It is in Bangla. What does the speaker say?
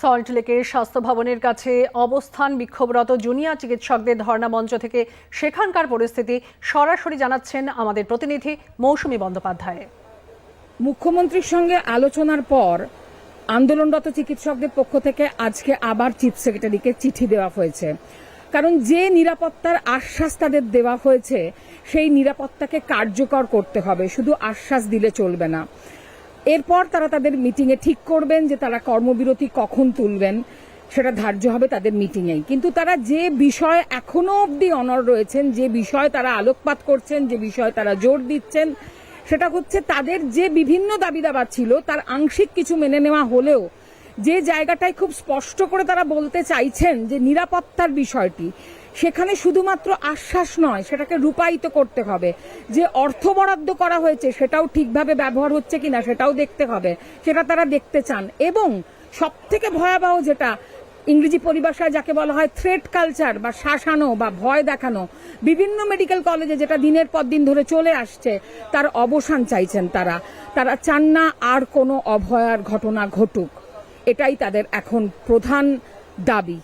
সল্টলেকের স্বাস্থ্য ভবনের কাছে অবস্থান বিক্ষোভরত জুনিয়র চিকিৎসকদের ধর্ণা মঞ্চ থেকে সেখানকার পরিস্থিতি সরাসরি জানাচ্ছেন আমাদের প্রতিনিধি মৌসুমী বন্দ্যোপাধ্যায়। মুখ্যমন্ত্রীর সঙ্গে আলোচনার পর আন্দোলনরত চিকিৎসকদের পক্ষ থেকে আজকে আবার চিফ সেক্রেটারিকে চিঠি দেওয়া হয়েছে। কারণ যে নিরাপত্তার আশ্বাস তাদের দেওয়া হয়েছে, সেই নিরাপত্তাকে কার্যকর করতে হবে। শুধু আশ্বাস দিলে চলবে না। এরপর তারা তাদের মিটিংয়ে ঠিক করবেন যে তারা কর্মবিরতি কখন তুলবেন, সেটা ধার্য হবে তাদের মিটিংয়েই কিন্তু তারা যে বিষয় এখনও অবধি অনর রয়েছেন, যে বিষয় তারা আলোকপাত করছেন, যে বিষয় তারা জোর দিচ্ছেন, সেটা হচ্ছে তাদের যে বিভিন্ন দাবি দাবা ছিল, তার আংশিক কিছু মেনে নেওয়া হলেও যে জায়গাটায় খুব স্পষ্ট করে তারা বলতে চাইছেন যে নিরাপত্তার বিষয়টি, সেখানে শুধুমাত্র আশ্বাস নয়, সেটাকে রূপায়িত করতে হবে। যে অর্থ বরাদ্দ করা হয়েছে, সেটাও ঠিকভাবে ব্যবহার হচ্ছে কিনা, সেটাও দেখতে হবে, সেটা তারা দেখতে চান। এবং সব থেকে ভয়াবহ যেটা, ইংরেজি পরিভাষায় যাকে বলা হয় থ্রেট কালচার বা শাসানো বা ভয় দেখানো, বিভিন্ন মেডিকেল কলেজে যেটা দিনের পর দিন ধরে চলে আসছে, তার অবসান চাইছেন তারা। তারা চান না আর কোনো অভয়ার ঘটনা ঘটুক। এটাই তাদের এখন প্রধান দাবি।